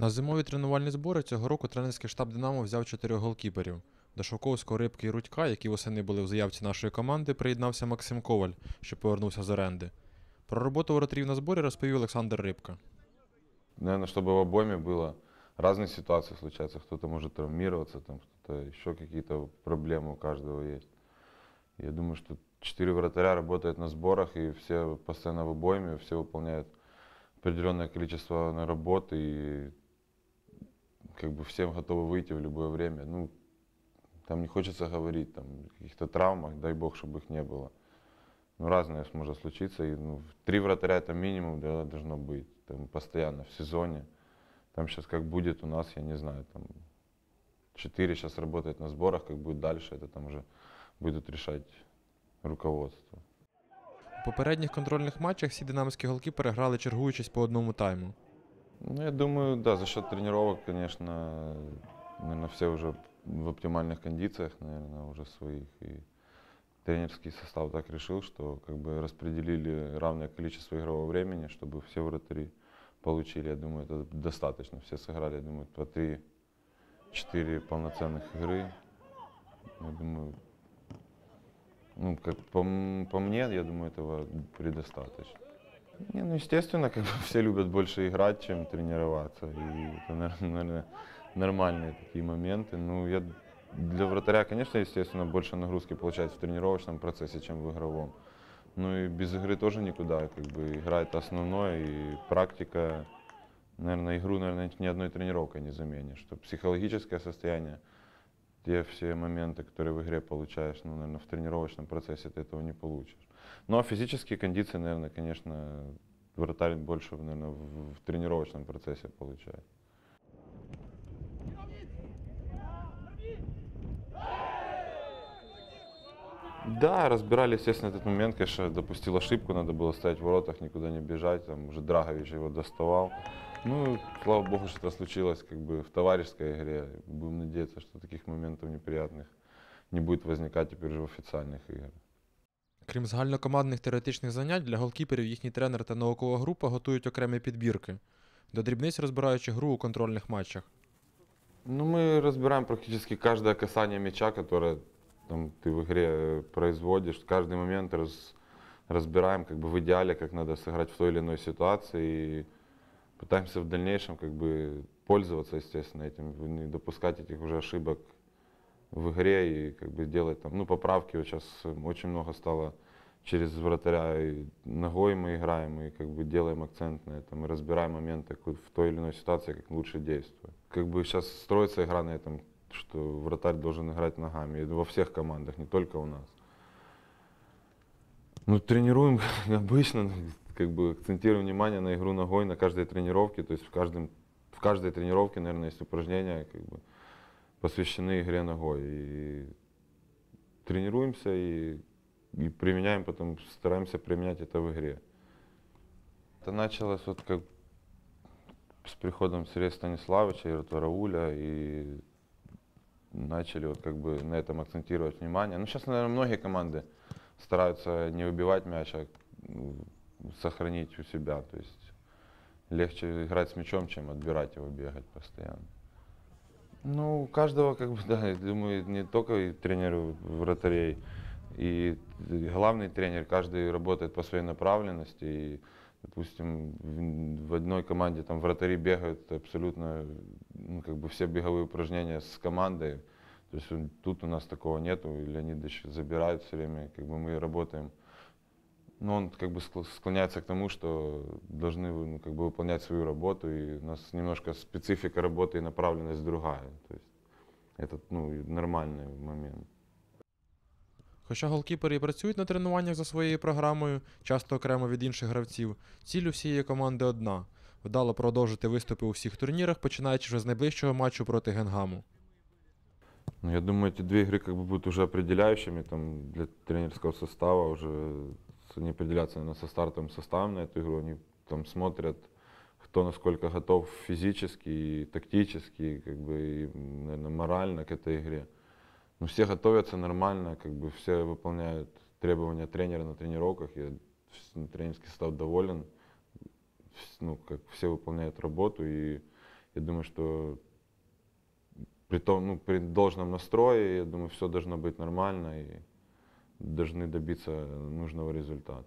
На зимові тренувальні збори цього року тренерський штаб Динамо взяв чотирьох голкіперів. До Шовковського, Рибки і Рудька, які восени були в заявці нашої команди, приєднався Максим Коваль, що повернувся з оренди. Про роботу воротарів на зборі розповів Олександр Рибка. Наверное, чтобы в обойме было разные ситуации случаются. Кто-то может травмироваться, там кто-то еще какие-то проблемы у каждого есть. Я думаю, что четыре вратаря работают на сборах, и все постоянно в обойме, все выполняют определенное количество на работы, и как бы всем готовы выйти в любое время. Ну, там не хочется говорить там, о каких-то травмах, дай бог, чтобы их не было. Ну, разное может случиться. И, ну, три вратаря это минимум да, должно быть. Там, постоянно в сезоне. Там сейчас как будет у нас, я не знаю. Там, четыре сейчас работает на сборах, как будет дальше, это там уже будет решать руководство. У попередніх контрольних матчах всі динамські голкіпери грали чергуючись по одному тайму. Ну, я думаю, да, за счет тренировок, конечно, наверное, все уже в оптимальных кондициях, наверное, уже своих. И тренерский состав так решил, что как бы распределили равное количество игрового времени, чтобы все вратари получили. Я думаю, это достаточно. Все сыграли, я думаю, по 3-4 полноценных игры. Я думаю, ну, как по, по мне, я думаю, этого предостаточно. Не, ну, естественно, как бы все любят больше играть, чем тренироваться. И это, наверное, нормальные такие моменты. Ну, я для вратаря, конечно, естественно, больше нагрузки получается в тренировочном процессе, чем в игровом. Ну и без игры тоже никуда. Как бы игра это основное, и практика, наверное, игру, наверное, ни одной тренировкой не заменишь. Что психологическое состояние, те все моменты, которые в игре получаешь, ну, наверное, в тренировочном процессе ты этого не получишь. А физические кондиции, наверное, конечно, вратарь больше, наверное, в, в тренировочном процессе получает. Да, разбирали, естественно, этот момент, конечно, допустил ошибку, надо было стоять в воротах, никуда не бежать, там уже Драгович его доставал. Ну, слава богу, что это случилось как бы в товарищеской игре. Будем надеяться, что таких моментов неприятных не будет возникать теперь уже в официальных играх. Крім загальнокомандних теоретичних занять, для голкіперів їхній тренер та наукова група готують окремі підбірки, до дрібниць розбираючи гру у контрольних матчах. Ну, мы разбираем практически каждое касание мяча, которое там, ты в игре э, производишь. Каждый момент раз, разбираем как бы в идеале, как надо сыграть в той или иной ситуации. И пытаемся в дальнейшем как бы пользоваться, естественно, этим, не допускать этих уже ошибок в игре и как бы делать там, ну, поправки. Вот сейчас очень много стало через вратаря, и ногой мы играем, и как бы делаем акцент на этом, и разбираем моменты в той или иной ситуации, как лучше действовать. Как бы сейчас строится игра на этом, что вратарь должен играть ногами, во всех командах, не только у нас. Ну, тренируем обычно, как бы акцентируем внимание на игру ногой на каждой тренировке, то есть в, каждом, в каждой тренировке, наверное, есть упражнения, как бы, посвящены игре ногой. И тренируемся и, и применяем потом, стараемся применять это в игре. Это началось вот как с приходом Сергея Станиславовича и Ратва Рауля, и начали вот как бы на этом акцентировать внимание. Ну, сейчас, наверное, многие команды стараются не выбивать мяч, а сохранить у себя. То есть легче играть с мячом, чем отбирать его, бегать постоянно. Ну, у каждого, как бы, да, я думаю, не только и тренер вратарей, и главный тренер, каждый работает по своей направленности. И, допустим, в, в одной команде там вратари бегают абсолютно, ну, как бы все беговые упражнения с командой. То есть тут у нас такого нету, Леонидович забирает все время, как бы мы работаем. Но он как бы скло- склоняется к тому, что должны вы, ну, как бы выполнять свою работу, и у нас немножко специфика работы и направленность другая. То есть это ну, и нормальный момент. Хоча голкіпери і працюють на тренуваннях за своєю програмою, часто окремо від інших гравців, ціль у всієї команди одна вдало продовжити виступи у всіх турнірах, починаючи вже з найближчого матчу проти Генгаму. Ну, я думаю, эти две игры как бы будут уже определяющими там, для тренерского состава. Уже они определятся наверное, со стартовым составом на эту игру. Они там смотрят, кто насколько готов физически и тактически, и, как бы, и, наверное, морально к этой игре. Ну, все готовятся нормально, как бы все выполняют требования тренера на тренировках. Я тренерский состав доволен. Ну, как все выполняют работу и Я думаю, что при, том, ну, при должном настрое, я думаю, все должно быть нормально и должны добиться нужного результата.